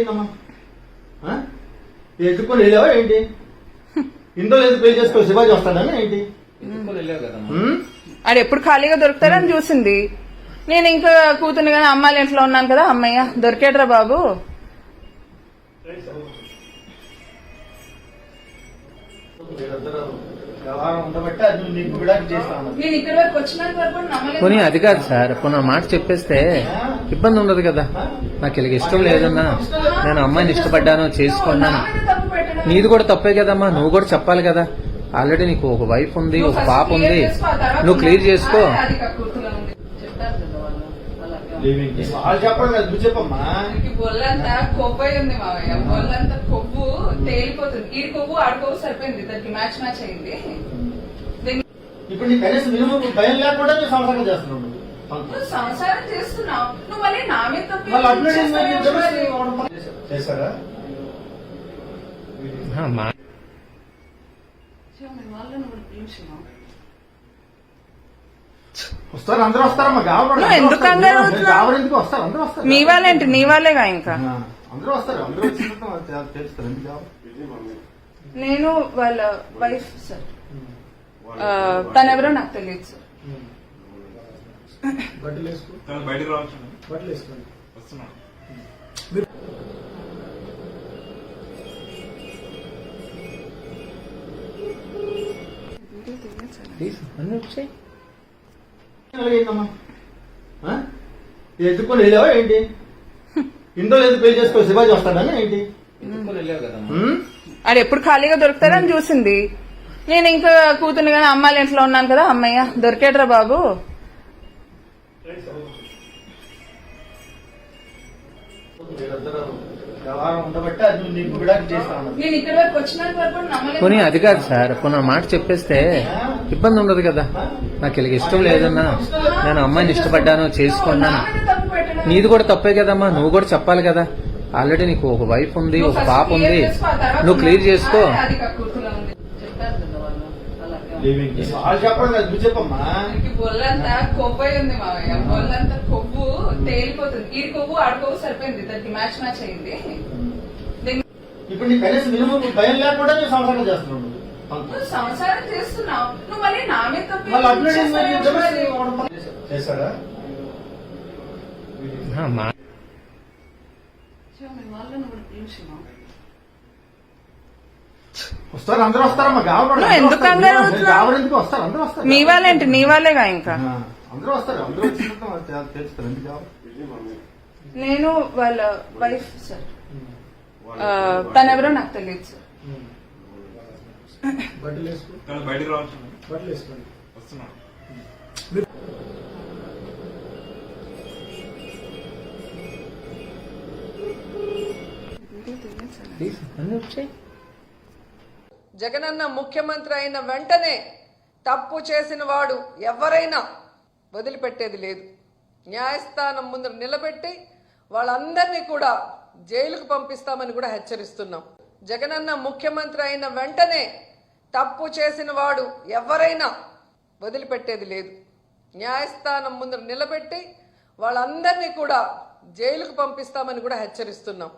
ఏంటమ్మా ఆ? ఎత్తుకొని వెళ్ళావా ఏంటి? ఇంట్లో లేదు పే చేసుకో శివాజీ వస్తాడని ఏంటి? ఆడు ఎప్పుడు ఖాళీగా దొరుకుతారని చూసింది. నేను ఇంకా కూతురు కానీ అమ్మాయిల ఇంట్లో ఉన్నాను కదా అమ్మయ్య దొరికాడురా బాబు. అది అది కాదు సార్ పోనీ మాట చెప్పేస్తే ఇబ్బంది ఉండదు కదా. నాకు ఇలాగ ఇష్టం లేదన్నా. నేను అమ్మాయిని ఇష్టపడ్డాను చేసుకున్నాను. నీది కూడా తప్పే కదమ్మా. నువ్వు కూడా చెప్పాలి కదా. ఆల్రెడీ నీకు ఒక వైఫ్ ఉంది ఒక పాప ఉంది. నువ్వు క్లియర్ చేసుకో. కొవ్వు తేలిపోతుంది. ఈ కొవ్వు సరిపోయింది. దానికి మ్యాచ్ మ్యాచ్ అయింది. ఇప్పుడు నీ కనీసం మినిమం భయం లేకుండా నువ్వు సంసారం చేస్తున్నావు నువ్వు. సంసారం చేస్తున్నావు. నువ్వు మళ్ళీ నా మీద. చేశారా. వస్తారు అందరూ వస్తారమ్మా. ఎందుకు కంగారు వస్తారు అందరూ వస్తారు. మీ వాళ్ళేంటి? నీ వాళ్ళేగా ఇంకా? ఆ, అందరూ వస్తారు అందరూ తెలుస్తారు. ఎందుకు? నేను వాళ్ళ వైఫ్ సార్ ఆ, తనెవరో నాకు తెలియదు సార్ తను బయటకు రావచ్చు వస్తున్నాను. వచ్చాయి. ఏంటమ్మా ఆ? ఎత్తుకొని వెళ్ళావా ఏంటి? ఇంట్లో లేదు పే చేసుకో శివాజీ వస్తాడని ఏంటి? ఆడు ఎప్పుడు ఖాళీగా దొరుకుతారని చూసింది. నేను ఇంకా కూతురు కానీ అమ్మాయిల ఇంట్లో ఉన్నాను కదా అమ్మయ్య దొరికాడురా బాబు. పోనీ అది కాదు సార్ పోనీ మాట చెప్పేస్తే ఇబ్బంది ఉండదు కదా. నాకు ఇలాగ ఇష్టం లేదన్నా నేను అమ్మాయిని ఇష్టపడ్డాను చేసుకున్నాను. నీది కూడా తప్పే కదమ్మా నువ్వు కూడా చెప్పాలి కదా. ఆల్రెడీ నీకు ఒక వైఫ్ ఉంది ఒక పాప ఉంది. నువ్వు క్లియర్ చేసుకో అదే అది కక్కుర్తిగా ఉంది. చెప్తారు కదా అలాగే. వాళ్ళు చెప్పడం కదా నువ్వు చెప్పమ్మా. బొల్లంతా కొవ్వు ఉంది మావయ్య. బొల్లంతా కొవ్వు తేలిపోతుంది. ఈ కొవ్వు ఆడ కొవ్వు సరిపోయింది. దానికి మ్యాచ్ మ్యాచ్ అయింది. ఇప్పుడు నీ కనీసం మినిమం భయం లేకుండా నువ్వు సంసారం చేస్తున్నావు నువ్వు. సంసారం చేస్తున్నావు. నువ్వు మళ్ళీ నా మీద తప్పు చెప్పు, మీ వాళ్ళని కూడా పిలిచినావు. వస్తారు అందరూ వస్తారమ్మా గావపడ నువ్వు ఎందుకు కంగారు అవుతున్నావు? గావడ ఎందుకు వస్తారు? అందరూ వస్తారు మీ వాళ్ళేంటి? నీ వాళ్ళేగా ఇంకా? ఆ, అందరూ వస్తారు అందరూ వచ్చిన తర్వాత తె- తెలుస్తారు ఎందుకు గావ? నేను వాళ్ళ వైఫ్ సార్ తనెవరో నాకు తెలియదు సార్ తను బయటకు రావచ్చు వస్తున్నాను ప్లీజ్ అన్నీ వచ్చాయి. జగనన్న ముఖ్యమంత్రి అయిన వెంటనే తప్పు చేసిన వాడు ఎవరైనా వదిలిపెట్టేది లేదు. న్యాయస్థానం ముందు నిలబెట్టి వాళ్ళందరినీ కూడా జైలుకు పంపిస్తామని కూడా హెచ్చరిస్తున్నాం. జగనన్న ముఖ్యమంత్రి అయిన వెంటనే తప్పు చేసిన వాడు ఎవరైనా వదిలిపెట్టేది లేదు. న్యాయస్థానం ముందు నిలబెట్టి వాళ్ళందరినీ కూడా జైలుకు పంపిస్తామని కూడా హెచ్చరిస్తున్నాం.